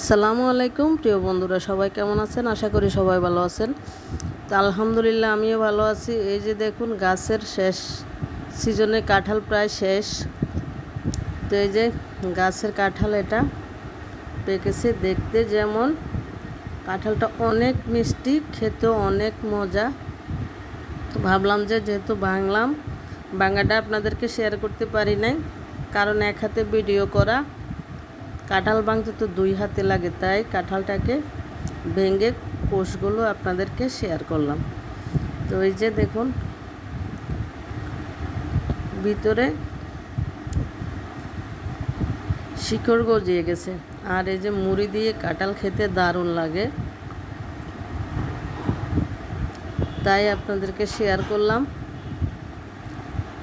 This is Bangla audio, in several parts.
আসসালামু আলাইকুম, প্রিয় বন্ধুরা, সবাই কেমন আছেন? আশা করি সবাই ভালো আছেন। তো আলহামদুলিল্লাহ, আমিও ভালো আছি। এই যে দেখুন, গাছের শেষ, সিজনে কাঁঠাল প্রায় শেষ। তো এই যে গাছের কাঁঠাল এটা পেকেছে, দেখতে যেমন কাঁঠালটা অনেক মিষ্টি, খেতেও অনেক মজা। তো ভাবলাম যে যেহেতু বাংলাম ভাঙাটা আপনাদেরকে শেয়ার করতে পারি নাই, কারণ এক হাতে ভিডিও করা। কাঁঠাল ভাঙতে তো দুই হাতে লাগে, তাই কাঁঠালটাকে ভেঙে কোষগুলো আপনাদেরকে শেয়ার করলাম। তো এই যে দেখুন, ভিতরে শিকড় গজিয়ে গেছে। আর এই যে মুড়ি দিয়ে কাঁঠাল খেতে দারুণ লাগে। তাই আপনাদেরকে শেয়ার করলাম।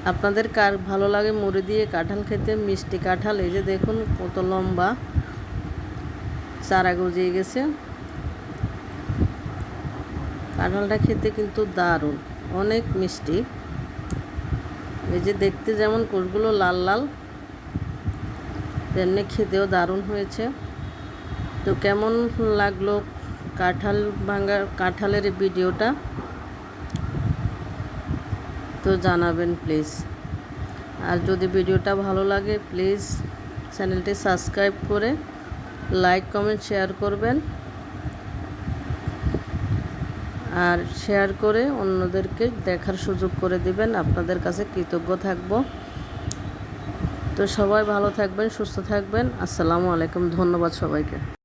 আপনাদের কার ভালো লাগে মুড়ি দিয়ে কাঁঠাল খেতে? মিষ্টি কাঁঠাল, এই যে দেখুন কত লম্বা। চারা গজিয়ে গেছে। কাঁঠালটা খেতে কিন্তু দারুণ, অনেক মিষ্টি। এই যে দেখতে যেমন কোষগুলো লাল লাল, তেমনি খেতেও দারুণ হয়েছে। তো কেমন লাগল কাঁঠাল ভাঙার কাঁঠালের ভিডিওটা? তো জানাবেন প্লিজ আর যদি ভিডিওটা ভালো লাগে প্লিজ চ্যানেলটি সাবস্ক্রাইব করে লাইক কমেন্ট শেয়ার করবেন। আর শেয়ার করে অন্যদেরকে দেখার সুযোগ করে দিবেন, আপনাদের কাছে কৃতজ্ঞ থাকব। তো সবাই ভালো থাকবেন, সুস্থ থাকবেন। আসসালামু আলাইকুম, ধন্যবাদ সবাইকে।